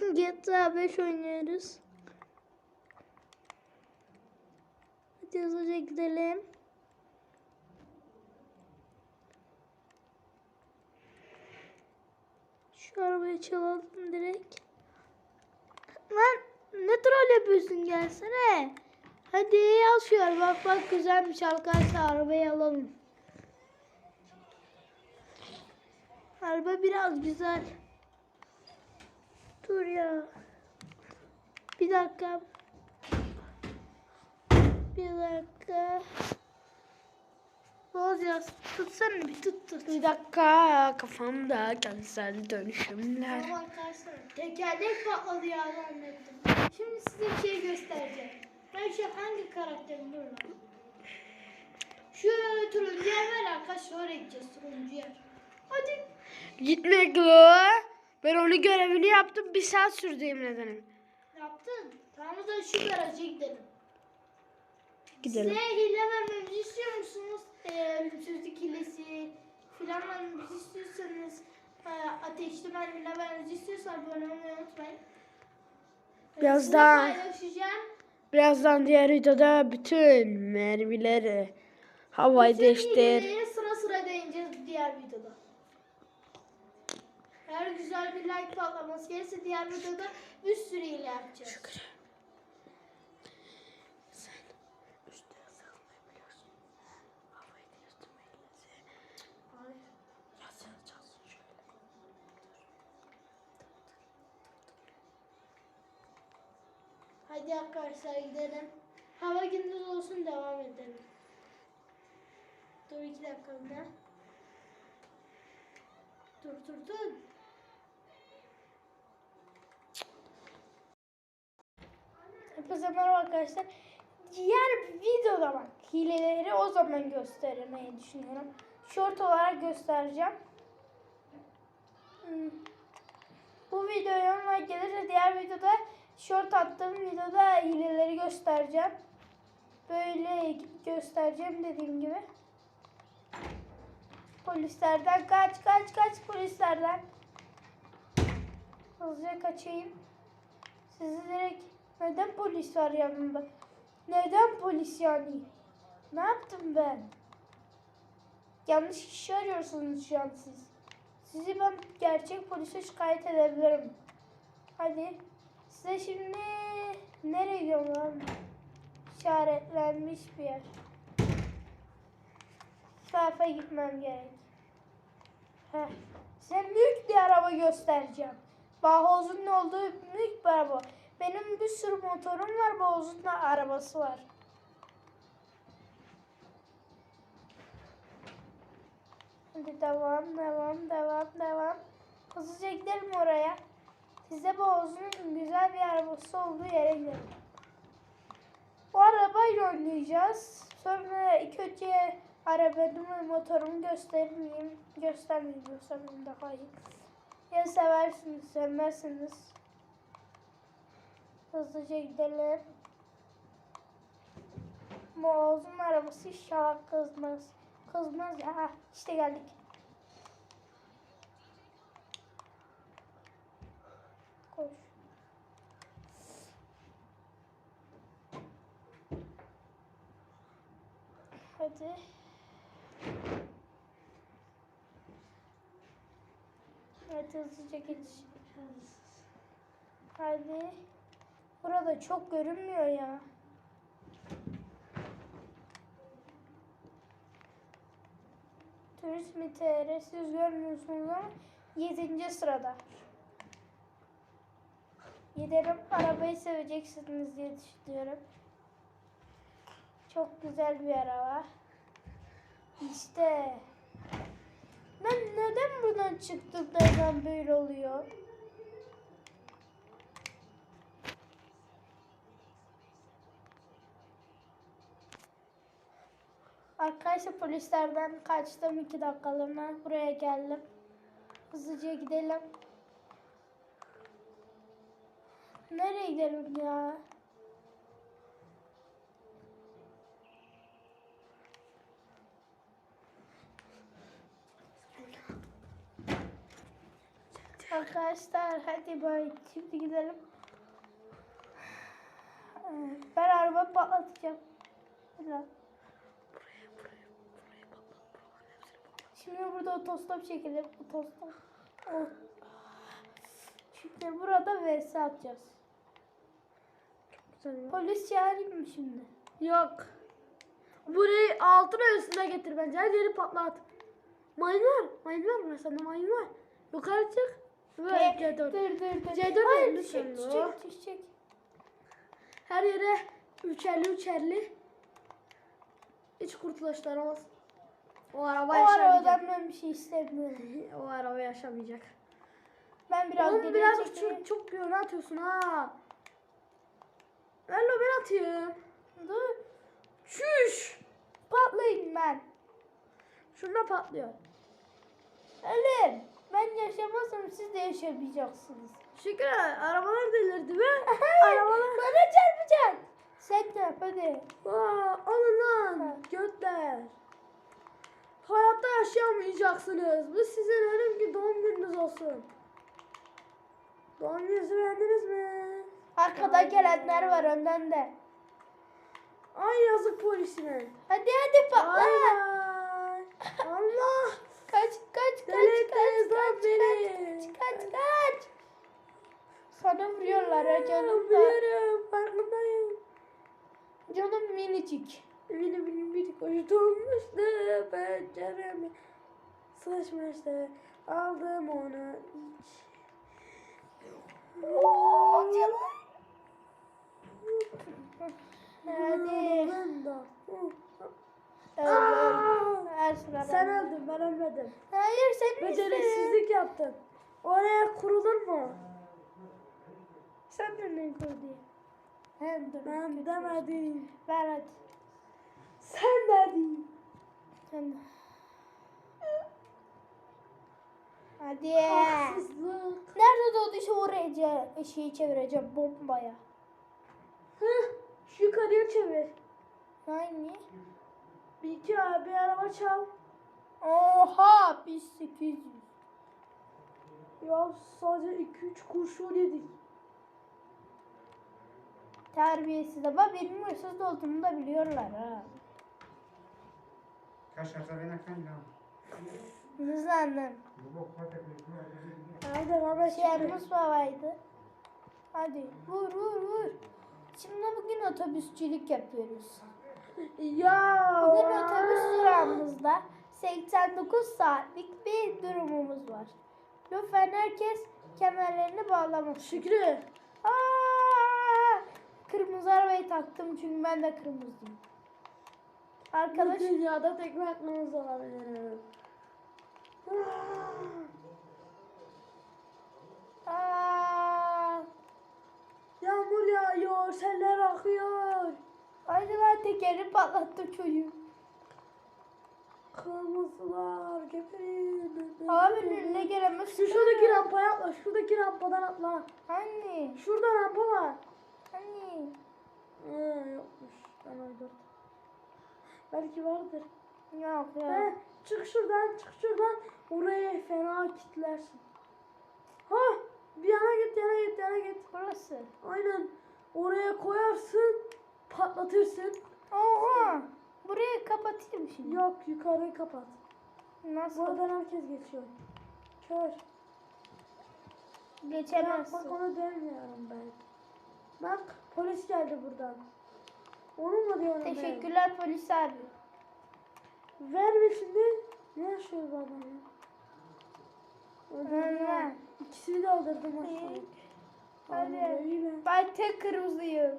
GTA 5 oynuyoruz. Hadi hızlıca gidelim. Şu arabayı çalalım direkt. Lan ne troll yapıyorsun gelsene. Hadi al şu. Bak bak güzelmiş arkadaşlar arabayı alalım. Araba biraz güzel. Dur ya. Bir dakika. Bir dakika. Boz yaz. Tutsana bir tut tut. Bir dakika kafamda kentsel dönüşümler. Tamam arkadaşlar. Tekerlek patladı ya zannettim. Şimdi size bir şey göstereceğim. Ben şu hangi karakterim dur lan. Şu turuncu yer var arkadaşlar oraya gideceğiz turuncu yer. Hadi. Gitmek lo. Ben onu görevini yaptım. Bir saat sürdü yemin ederim. Yaptın. Tamam zaman şu garaja gidelim. Gidelim. Size hile vermemizi istiyor musunuz? Ölümsüzlük hilesi filan vermemizi istiyorsanız ateşli mermiler vermemizi istiyorsanız abone olmayı unutmayın. Biraz size daha- paylaşacağım. Birazdan diğer videoda bütün mermileri havayı değiştir. sıra sıra değineceğiz diğer videoda. Eğer güzel bir like patlaması gelirse diğer videoda bir sürü hile yapacağız. Hayır. Hadi arkadaşlar gidelim. Hava gündüz olsun devam edelim. Dur iki dakika ne? Dur dur dur. Hepinize merhaba arkadaşlar. Diğer videoda bak hileleri o zaman göstermeyi düşünüyorum. Short olarak göstereceğim. Hmm. Bu videoya like gelirse diğer videoda short attığım videoda hileleri göstereceğim. Böyle göstereceğim dediğim gibi. Polislerden kaç kaç kaç polislerden. Hızlıca kaçayım. Sizi direkt neden polis var yanımda? Neden polis yani? Ne yaptım ben? Yanlış kişi arıyorsunuz şu an siz. Sizi ben gerçek polise şikayet edebilirim. Hadi. Size şimdi nereye gidiyorum lan? İşaretlenmiş bir yer. Tarafa gitmem gerek. Heh. Size büyük bir araba göstereceğim. Bahoz'un olduğu büyük bir araba. Benim bir sürü motorum var. Bahoz'un da arabası var. Hadi devam, devam, devam, devam. Hızlıca gidelim oraya. Size Bahoz'un güzel bir arabası olduğu yere gidelim. Bu arabayla oynayacağız. Sonra ilk önce arabamı motorumu göstermeyeyim. Göstermeyeyim, göstermeyeyim daha iyi. Ya seversiniz, sevmezsiniz. Hızlıca gidelim. Moğol'un arabası inşallah kızmaz. Kızmaz ya. Ha, işte geldik. Koş. Hadi. Hadi hızlıca geç. Hadi. Burada çok görünmüyor ya. Turist mi TR siz görmüyorsunuz ama 7. sırada. Giderim arabayı seveceksiniz diye düşünüyorum. Çok güzel bir araba. İşte. Ben neden buradan çıktım neden böyle oluyor? Arkadaşlar polislerden kaçtım iki dakikalığına buraya geldim. Hızlıca gidelim. Nereye gidelim ya? Arkadaşlar hadi bay. Şimdi gidelim. Ee, Ben araba patlatacağım. Biraz. Şimdi burada otostop çekelim. Otostop. O- Şimdi burada vs atacağız. Polis çağırayım mı şimdi? Yok. Burayı altına üstüne getir bence. Her yeri patlat. Mayın var. Mayın var mı? Sende mayın var. Yukarı çık. Ee, C4. Dur dur dur. C4 Hayır düşecek düşecek düşecek. Her yere üçerli üçerli. Hiç kurtuluşlar olmaz. O araba O yaşamayacak. arabadan ben bir şey istemiyorum. o araba yaşamayacak. Ben biraz Oğlum biraz çok, çok yöne atıyorsun ha. Ver lo ben atayım. Dur. Şuş. Patlayayım ben. Şunda patlıyor. Ölüm. Ben yaşamazsam siz de yaşamayacaksınız. Şükür arabalar delirdi be. Arabalar. Bana çarpacak. Sen de yap hadi. Aa, alın lan götler. Hayatta yaşayamayacaksınız. Bu sizin ölüm ki doğum gününüz olsun. Doğum gününüzü beğendiniz mi? Arkada gelenler var önden de. Ay yazık polisine. Hadi hadi patla. Ay ay. Allah. Kaç kaç kaç Deli kaç kaç beni. kaç kaç kaç. Sana vuruyorlar ha canım. Biliyorum farkındayım. Canım minicik. Benim benim bir koşturmuştu penceremi. Sıçmıştı. Aldım onu iç. Oo canım. Hadi. De. Sırada. Sen öldün ben ölmedim. Hayır sen misin? Beceriksizlik yaptın. Oraya kurulur mu? Sen de ne koydun? Hem dur. Ben demedim. Ver hadi. Sen dedin. Sen. Hadi. Haksızlık. Nerede doğduysa oraya ce- şeyi çevireceğim bombaya. Hıh. Şu yukarıya çevir. Hangi? Bir iki abi araba çal. Oha biz 800. Ya sadece iki üç kurşun yedik. Terbiyesiz ama benim hırsız olduğumu da biliyorlar ha. Kaşarsa bok var da Hadi devam et. Şey Mustafa'ydı. Hadi vur vur vur. Şimdi bugün otobüsçülük yapıyoruz. Ya. Bugün otobüs durağımızda 89 saatlik bir durumumuz var. Lütfen herkes kemerlerini bağlamasın. Şükrü. Aa! Kırmızı arabayı taktım çünkü ben de kırmızıyım. Arkadaş dünyada tek aklımız olabilir. Yağmur yağıyor, seller akıyor. Haydi lan tekeri patlattı çocuğu. Kırmızılar geberin. Abinin önüne gelemez. Şu şuradaki rampaya atla, şuradaki rampadan atla. Anne. Şurada rampa var. Anne. Ee, yokmuş. Ben uydurdum. Belki vardır. Yok ya. He, çık şuradan, çık şuradan. Oraya fena kitlersin. Ha, bir yana git, yana git, yana git. Burası. Aynen. Oraya koyarsın, patlatırsın. Oha. Burayı kapatayım şimdi. Yok, yukarıyı kapat. Nasıl? Buradan herkes geçiyor. Kör. Ya, Geçemezsin. bak onu demiyorum ben. Bak, polis geldi buradan. Onu mu diyorum ben? Teşekkürler polis abi. Ver mi şimdi? Ne yaşıyor? Öldürdüm Ver. ha. İkisini de öldürdüm aslında. Hadi. Ben tek kırmızıyım.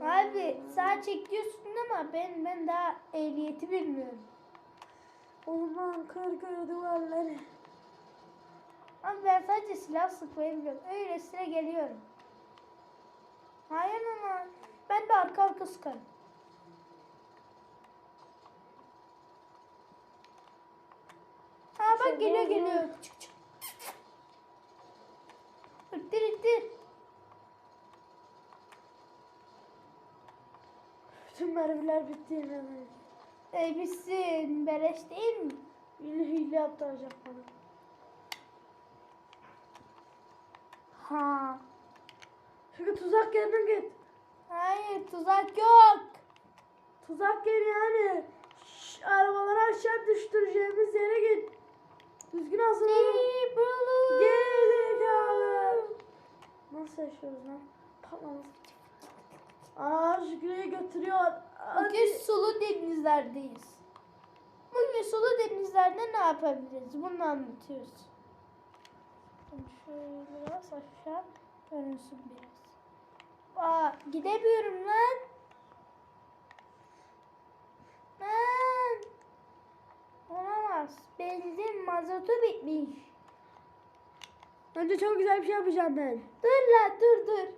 Abi sağ çekiyorsun ama ben ben daha ehliyeti bilmiyorum. Orman kır kır duvarları. Ama ben sadece silah sıkmayı biliyorum. Öylesine geliyorum. Hayır ama ben de arka arka sıkarım. Ha bak Şey, geliyor geliyor. Çık çık. İttir ittir. Bütün mermiler bitti yine. E bitsin. Beleş değil mi? Yine hile yaptıracak bana. Ha. Çünkü tuzak yerine git. Hayır tuzak yok. Tuzak yeri yani. Şş, arabaları aşağı düşüreceğimiz yere git. Düzgün hazırlanın. Gerizekalı. Nasıl yaşıyoruz lan? Patlaması. Aa Şükrü'yü götürüyor. Hadi. Bugün sulu denizlerdeyiz. Bugün sulu denizlerde ne yapabiliriz? Bunu anlatıyoruz. Şimdi Şöyle biraz aşağı dönünsün biraz. Aa, gidemiyorum lan. Lan. Olamaz. Benzin mazotu bitmiş. Önce çok güzel bir şey yapacağım ben. Dur lan dur dur.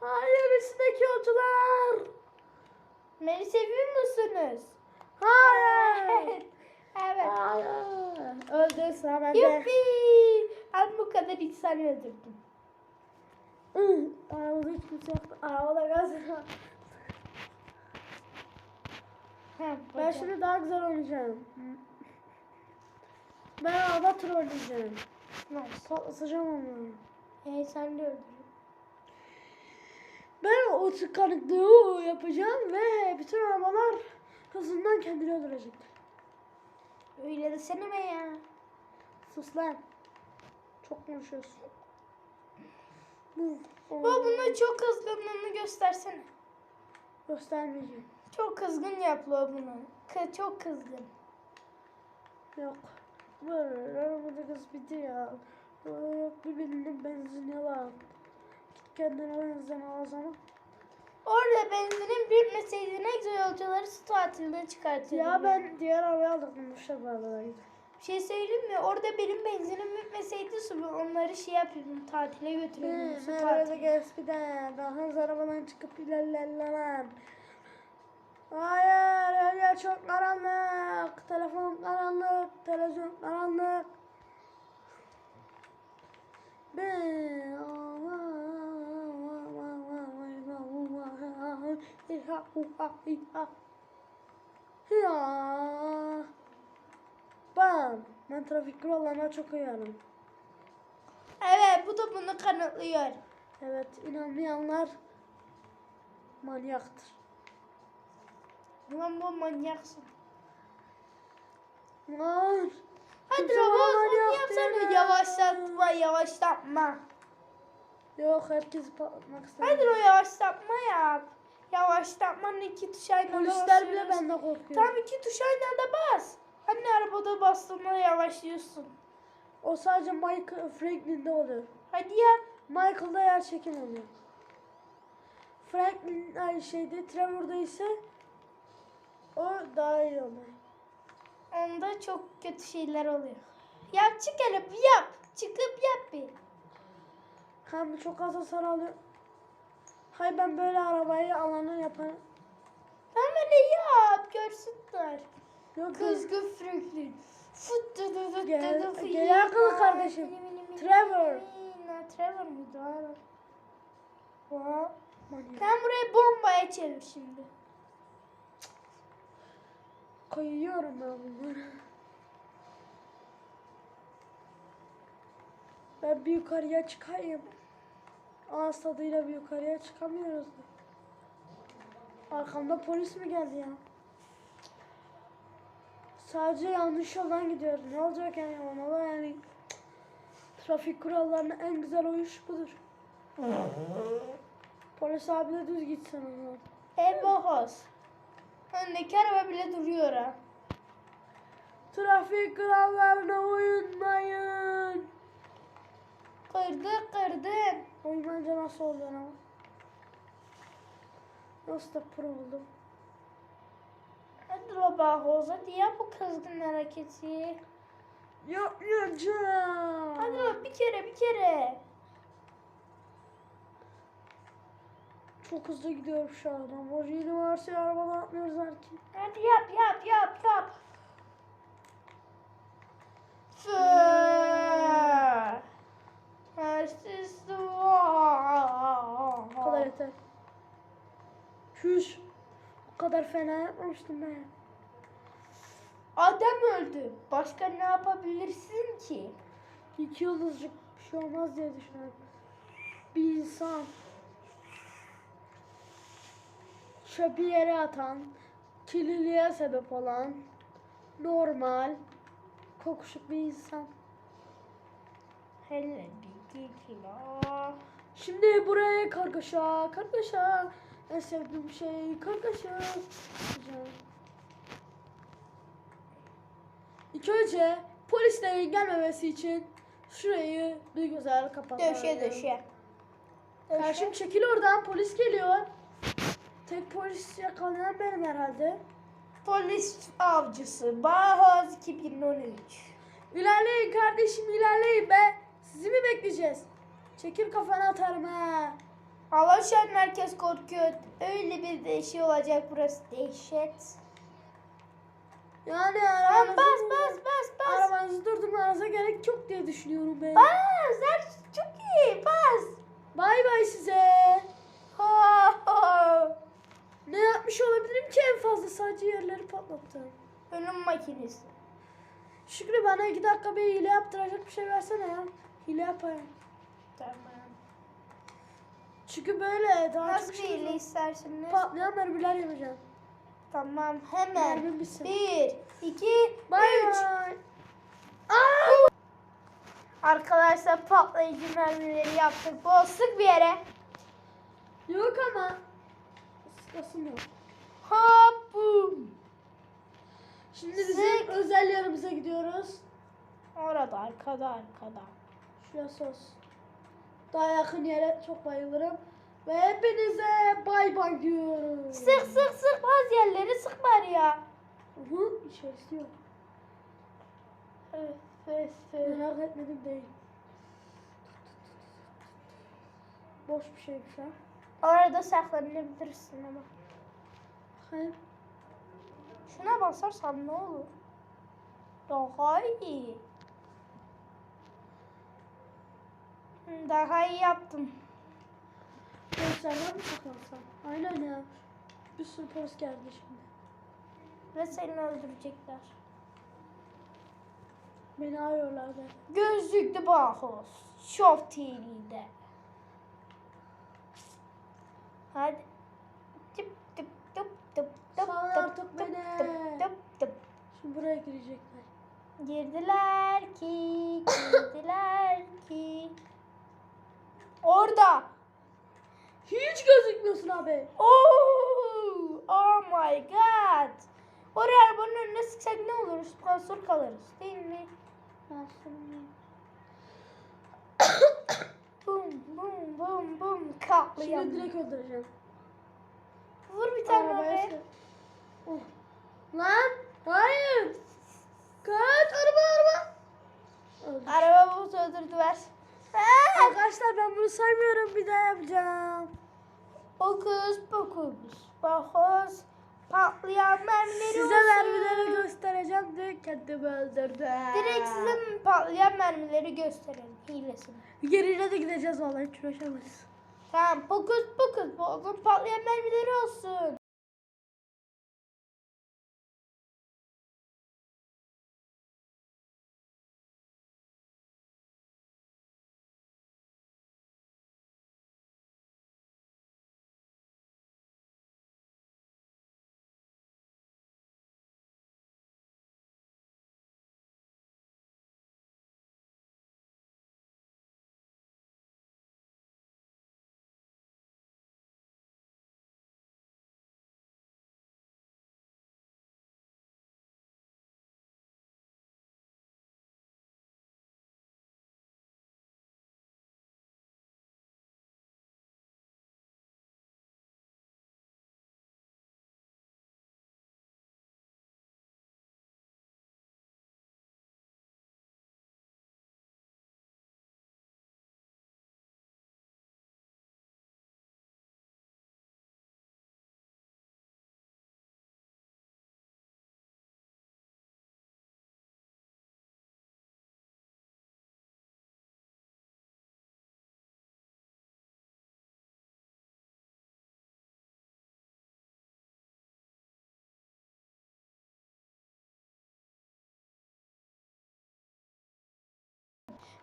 Hayır üstündeki yolcular. Beni seviyor musunuz? Hayır. evet. Hayır. Öldü sıra bende. Yuppi! Ben bu kadar insan öldürdüm. Arabada hiç kimse yoktu. Arabada gaz var. Ha, Ben şimdi daha güzel oynayacağım. Ben araba tur oynayacağım. Nasıl? Patlatacağım onları. Ee, sen de öldür. Ben o tıkanıklığı yapacağım ve bütün arabalar hızından kendini öldürecekler. Öyle desene be ya. Sus lan. Çok konuşuyorsun. Bu. Bu buna çok kızgınlığını göstersene. Göstermeyeceğim. Çok kızgın yap lo bunu. Kı- çok kızgın. Yok. Böyle arabada kız bitti ya. Yok birbirinin benzin yalan. Git kendine benzin al zaman. Orada benzinin bitmeseydi ne güzel yolcuları su tatiline çıkartırdım. Ya ben diğer arabayı aldım. Bu şabaladaydı. Bir şey söyleyeyim mi? Orada benim benzinim bitmeseydi su onları şey yapıyordum tatile götürüyordum. su Nerede tatiline. eskiden daha arabadan çıkıp ilerlerler. Hayır her yer çok karanlık. Telefon karanlık. Televizyon karanlık. Ben ya ben ben trafik kurallarına çok uyarım. Evet bu da bunu kanıtlıyor. Evet, inanmayanlar manyaktır. Ulan bu manyaksın. Lan! Hadi bana onu yapsana. Yavaşlatma yavaşlatma. Yok, herkesi patlatmak Hadi istedim. o yavaşlatma yap. Yavaşlatmanın iki tuş aynı Polisler bile benden korkuyor. Tam iki tuş aynı anda bas. Hani arabada bastığında yavaşlıyorsun. O sadece Michael Franklin'de oluyor. Hadi yap. Michael'da yer çekim oluyor. Franklin aynı şeyde, Trevor'da ise o daha iyi oluyor. Onda çok kötü şeyler oluyor. Yap çık hele bir yap. Çıkıp yap bir. Hem çok az hasar alıyor. Hay ben böyle arabayı alanı yaparım. Tamam hele yap. Görsünler. Kızgın Franklin. Dı dı dı Gel- dı dı gel akıllı kardeşim. Trevor. Trevor muydu? Aynen. Sen burayı bombaya çevir şimdi. Koyuyorum ben bunları. Ben bir yukarıya çıkayım. Ağız tadıyla bir yukarıya çıkamıyoruz da. Arkamda polis mi geldi ya? Sadece yanlış yoldan gidiyoruz. Ne olacak yani da yani. Trafik kurallarına en güzel uyuş budur. Polis abi de düz gitsin o zaman. Ev bohoz. Öndeki araba bile duruyor ha. Trafik kurallarına uymayın. Kırdı kırdın. Uymayınca nasıl oluyor ama? Nasıl da pro oldum? Bohoz. Hadi yap bu kızgın hareketi. Yapmayacağım. Hadi bir kere bir kere. Çok hızlı gidiyorum şu an. Lamborghini varsa arabadan atmıyoruz belki. Hadi yap yap yap. Fı. Hersiz Bu kadar yeter. Şuş. Bu kadar fena yapmamıştım ben. Adam öldü. Başka ne yapabilirsin ki? İki yıldızcık bir şey olmaz diye düşünüyorum. Bir insan çöpü yere atan, kirliliğe sebep olan, normal, kokuşuk bir insan. Hele bir. Şimdi buraya kargaşa, kargaşa. En sevdiğim şey kargaşa. Yapacağım. İlk önce polislerin gelmemesi için şurayı bir güzel kapatalım. Döşe döşe. Karşım çekil oradan polis geliyor. Tek polis yakalayan benim herhalde. Polis avcısı. Bahoz 2013. İlerleyin kardeşim ilerleyin be. Sizi mi bekleyeceğiz? Çekil kafanı atarım ha. Alaşan herkes korkuyor. Öyle bir de şey olacak burası. Dehşet. Yani arabanızı, bas bas bas bas. arabanızı durdurmanıza gerek yok diye düşünüyorum ben. Bas. Her çok iyi. Bas. Bay bay size. Ha, ha. Ne yapmış olabilirim ki en fazla sadece yerleri patlattım. Ölüm makinesi. Şükrü bana iki dakika bir hile yaptıracak bir şey versene ya. Hile yapayım. Tamam. Çünkü böyle daha Nasıl çok bir şey istersiniz? patlayan mermiler yapacağım. Tamam hemen. Bitsin. Bir, iki, Bay üç. bay. Arkadaşlar patlayıcı mermileri yaptık. Boztuk bir yere. Yok ama. Sıkasım yok. Hop bum. Şimdi bizim Sık. özel yerimize gidiyoruz. Orada arkada arkada. Şurası olsun. Daha yakın yere çok bayılırım. Ve hepinize bay bay diyorum. Sık sık sık bazı yerleri sık bari ya. Hı, şey istiyor. Öf, öf, öf. Merak etmedim değil. Boş bir şeymiş ha. Orada saklanabilirsin ama. Hayır. Şuna basarsan ne olur? Daha iyi. Hı, Daha iyi yaptım. Polislerden mi saklansam? Aynen ya. Bir sürü polis geldi şimdi. Ve seni öldürecekler. Beni arıyorlar da. Gözlüklü Bahos. Show TV'de. Hadi. Tıp tıp tıp tıp tıp tıp tıp tıp tıp tıp. Şimdi buraya girecekler. Girdiler ki, girdiler ki. Orada. Hiç gözükmüyorsun abi. Oh, oh my god. Oraya arabanın önüne sıksak ne olur? Sponsor kalırız değil mi? Bum bum bum bum katliam. Şimdi direkt öldüreceğim. Vur bir tane Arabaya sık. Oh. Lan hayır. Kaç araba araba. Öldü. Araba buz öldürdü ver. Arkadaşlar ben bunu saymıyorum bir daha yapacağım. Okus pokus. Bakos. Patlayan mermileri Size olsun. mermileri göstereceğim diye kendimi öldürdüm. Direkt size patlayan mermileri gösterelim hilesini. Geriye de gideceğiz vallahi hiç uğraşamayız. Tamam pokus pokus. Bozun patlayan mermileri olsun.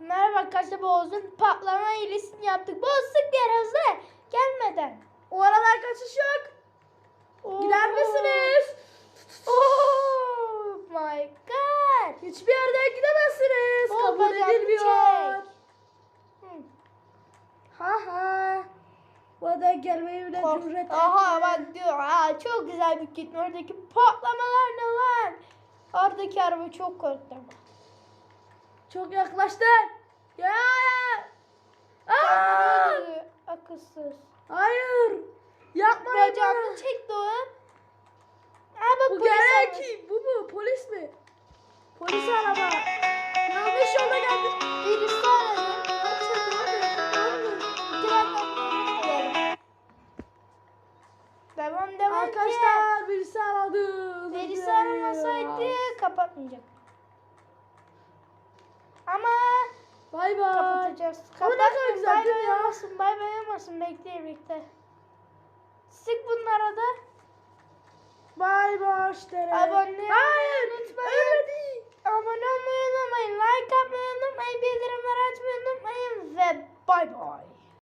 Merhaba arkadaşlar Boğaz'ın patlama hilesini yaptık. Boğaz sık hızlı. Gelmeden. O aralar kaçış yok. Gider Oo. misiniz? Oh my god. Hiçbir yerden gidemezsiniz. Bol Kabul edilmiyor. Ha ha. Bana gelmeyi bile Kork- cüret Aha bak diyor. Aa, çok güzel bir gitme. Oradaki patlamalar ne lan? Oradaki araba çok korktum. Çok yaklaştın. Ya. Aa! Akılsız. Hayır. Yapma Bacağını yapma. çek Doğan. Aa bak Bu polis gelen arabası. kim? Bu mu? Polis mi? Polis araba. Yanlış yolda geldik. Birisi aradı. İki dakika sonra Devam devam. Arkadaşlar birisi aradı. Özür Birisi dilerim. aramasaydı kapatmayacak. Ama Bay bay. kapatacağız. Ne kadar güzel Bay bay mi ya? olmasın. Bay bay olmasın. Bekleyin bekle. Sık bunlara da. Bay bay işte. Abone Hayır. unutmayın. Öyle değil. Abone olmayı unutmayın. Like atmayı unutmayın. Bildirimleri açmayı unutmayın. Ve bay bay.